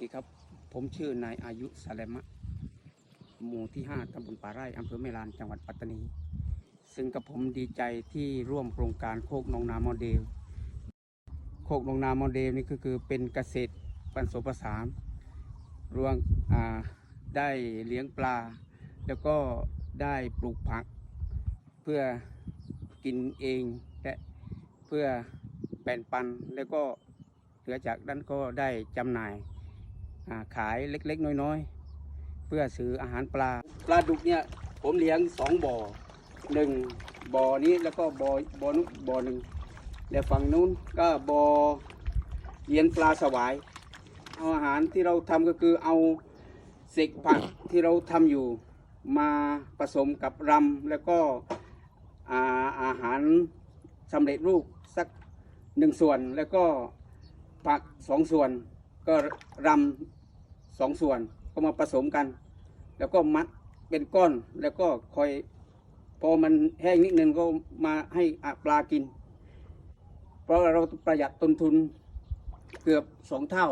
ดีครับ ผมชื่อนายอายุสาเลมะ หมู่ที่ 5ตำบลป่าไร่อำเภอเมลาน จังหวัดปัตตานี ซึ่งกับผมดีใจที่ร่วมโครงการโคกนองนาโมเดล โคกนองนาโมเดลนี่ก็คือเป็นเกษตรผสมผสานรวมได้เลี้ยงปลา แล้วก็ได้ปลูกผัก เพื่อกินเองและเพื่อแบ่งปันแล้วก็เหลือจากนั้นก็ได้จำหน่าย ขายเล็กๆ น้อยๆ เพื่อซื้ออาหารปลา ปลาดุกเนี่ยผมเลี้ยงสองบ่อหนึ่งบ่อนี้แล้วก็บ่อบ่อนู้นบ่อหนึ่งแล้วฝั่งนู้นก็บ่อเลี้ยงปลาสวาย เอาอาหารที่เราทำก็คือเอาเศษผักที่เราทำอยู่มาผสมกับรำแล้วก็อาอาหารสำเร็จรูปสักหนึ่งส่วนแล้วก็ผักสองส่วนก็รำ สองส่วนก็มาผสมกัน แล้วก็มัดเป็นก้อนแล้วก็คอยพอมันแห้งนิดนึงก็มาให้อะปลากิน เพราะเราประหยัดต้นทุนเกือบสองเท่า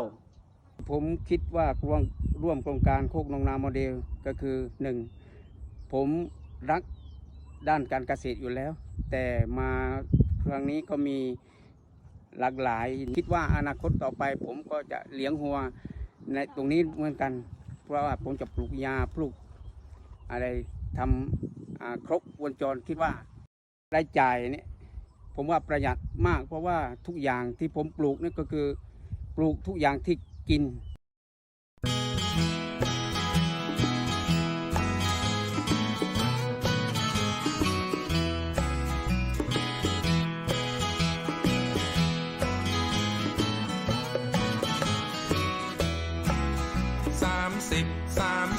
ผมคิดว่าร่วมร่วมโครงการโคกนองนาโมเดลก็คือหนึ่งผมรักด้านการเกษตรอยู่แล้ว แต่มาครั้งนี้ก็มีหลากหลาย คิดว่าอนาคตต่อไปผมก็จะเลี้ยงหัว ในตรงนี้เหมือนกัน เพราะว่าผมจะปลูกยาปลูกอะไรทำครบวงจรคิดว่าได้ใจ่ายเนี่ยผมว่าประหยัดมาก เพราะว่าทุกอย่างที่ผมปลูกนี่ก็คือปลูกทุกอย่างที่กิน